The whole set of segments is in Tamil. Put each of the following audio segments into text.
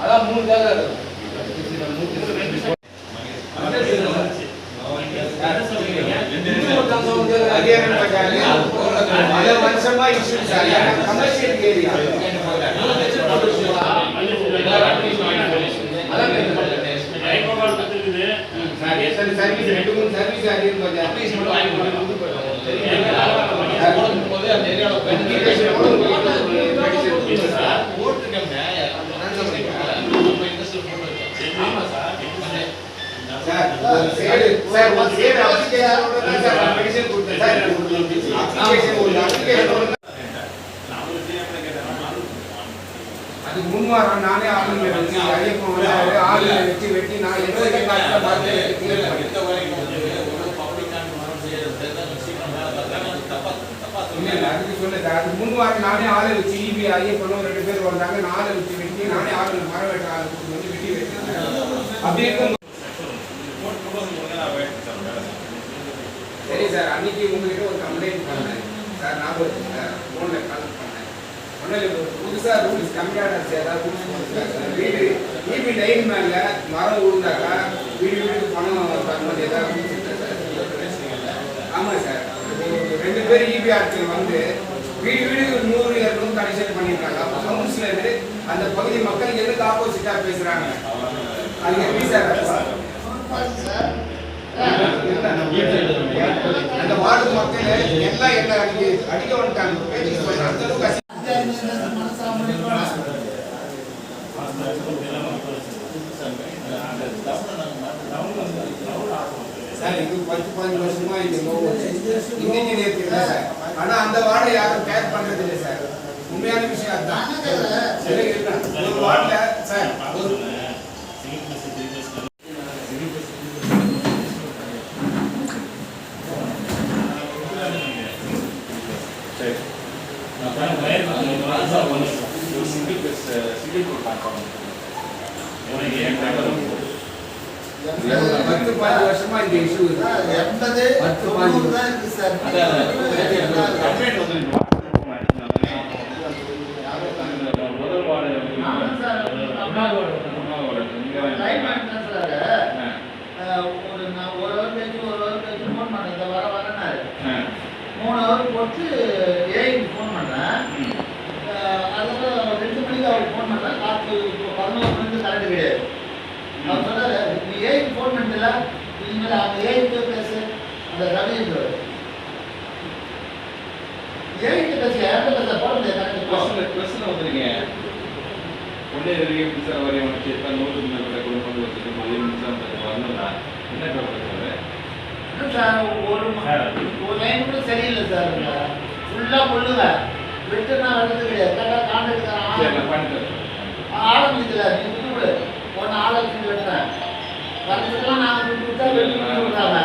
அதான் மூணு தேவை மனுஷமா இஷ்யூ கமர்ஷியல் ரெண்டு சர்வீஸ் ரெண்டு மூணு சர்வீஸ் அது கொஞ்சம் சர்வீஸ் மட்டும் வாங்கி போடுறது போது முன் வாரம் நானே ஆளுநர் வச்சு வெட்டி நான் எவ்வளவு பார்த்து அதுக்கு சொல்ல சார் மூணு வாரம் நானே ஆளை வச்சு ஈபி ஐயப்பனும் ரெண்டு பேர் வந்தாங்க. நான் வச்சு வெட்டி நானே ஆளுங்க மரம் வெட்ட ஆளை கூட்டு வந்து வெட்டி வைக்கிறேன் சரி சார் அன்னைக்கு உங்ககிட்ட ஒரு கம்ப்ளைண்ட் பண்ணேன். சார் நான் ஒரு ஃபோனில் கால் பண்ணேன். ஒன்றும் இல்லை புதுசாக ரூல்ஸ் கம்மியான ஏதாவது ரூல்ஸ் வீடு ஈபி லைன் மேலே மரம் விழுந்தாக்கா வீடு வீட்டுக்கு பணம் தரணும் ஏதாவது சார்? ஆமாம் சார். ரெண்டு பேர் ஈபி ஆட்சியில் வந்து வீடு வீடு நூறு இரநூறு கனெக்ஷன் பண்ணியிருக்காங்க. அப்போ கவுன்சில் இருந்து அந்த பகுதி மக்கள் எதுக்கு ஆப்போசிட்டாக பேசுகிறாங்க அது எப்படி சார். அந்த வார்டு மக்கள் எல்லாம் என்ன அடிக்க அடிக்க வந்துட்டாங்க. பேச்சு அந்த அளவுக்கு சார் இது பத்து பதினஞ்சு வருஷமா இந்த லோ இன்னைக்கு நேற்று இல்லை சார் ஆனா அந்த வார்டை யாரும் கேர் பண்றது இல்லை சார் உண்மையான விஷயம் அதுதான் சரி ஒரு வார்டில் சார் சிங்கிள் சிங்கிள் கொடுத்தாங்க பத்து பதினஞ்சு வருஷமா இந்த இஷ்யூ இருக்கு எண்பது பத்து தொண்ணூறு தான் இருக்கு சார் லைன் மெயின்டெனன்ஸ்ல ஒரு நான் ஒரு ஹவர் கழிச்சு ஒரு ஹவர் கழிச்சு ஃபோன் பண்ணேன் இந்த வர வரேன்னாரு மூணு ஹவர் போட்டு ஏஐக்கு ஃபோன் பண்ணேன் அதெல்லாம் ரெண்டு மணிக்கு அவருக்கு ஃபோன் பண்ணேன் காற்று இப்போ பதினோரு மணிக்கு கரண்ட் கிடையாது அவர் சொன்னாரு நீ ஏஐக்கு பண்ணிட்டல இனிமேல் அவங்க ஏஐக்கு பேசு? அந்த ரவின்றவர் ஏஐக்கு பேசு? யார்கிட்ட பேச? போட முடியாது சார் வரையும் உனக்கு எத்தனை நூற்றுக்கு மேற்பட்ட குடும்பங்கள் வச்சுட்டு மதியம் மின்சாரம் வரணும்னா என்ன பிரச்சனை இன்னும் சார் ஒரு லைன் கூட சரியில்லை சார் ஃபுல்லாக கொள்ளுங்க. விட்டு நான் வர்றது கிடையாது. கரெக்டாக சரி நான் கான்ட்ராக்ட் பண்ணி தரேன் ஆள முடியல நீ விட்டு விடு ஒன்று ஆளை வச்சு வெட்டுறேன். விட்டு விடுறாங்க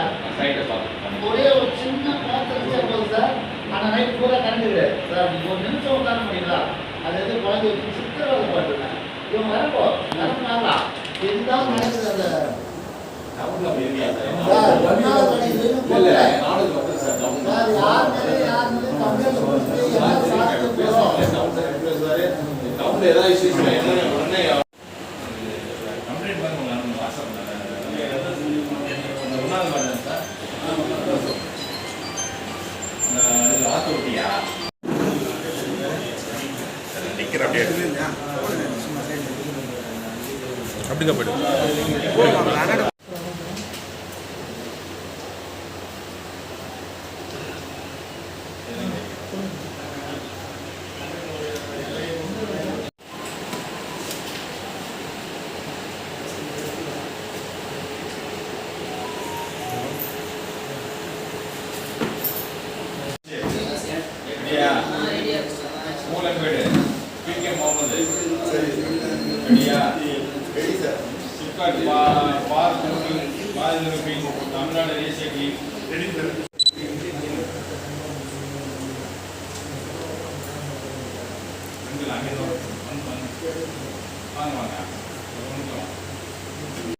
ஒரே ஒரு சின்ன பாத்திரம் வச்சா போதும் சார் ஆனால் நைட் பூரா கரண்ட் கிடையாது சார் நீங்க ஒரு நிமிஷம் உட்கார முடியுங்களா அது எது குழந்தை வச்சு சித்திரவதை பண்ணுறேன் இவங்க வரப்போ வரப்போனாங்களா இதுதான் நடக்குது அந்த சார், இதுன்னு போடல. சார், யார் மேலே யார் மேலே complaint கொடுத்து எல்லாம் சாப்பிட்டு போறோம். கம்ப்ளைண்ட் பண்ண உங்க வாட்ஸ்அப் ஒன்றாவது மாதிரி சார் இந்த ஆத்தோட்டியா நிற்கிற அப்படியே அப்படிதான் போய்டும் Thank you. ரெடியா சிப்காட் பா பார் பார் தமிழ்நாடு ரேசியி வாங்க வாங்க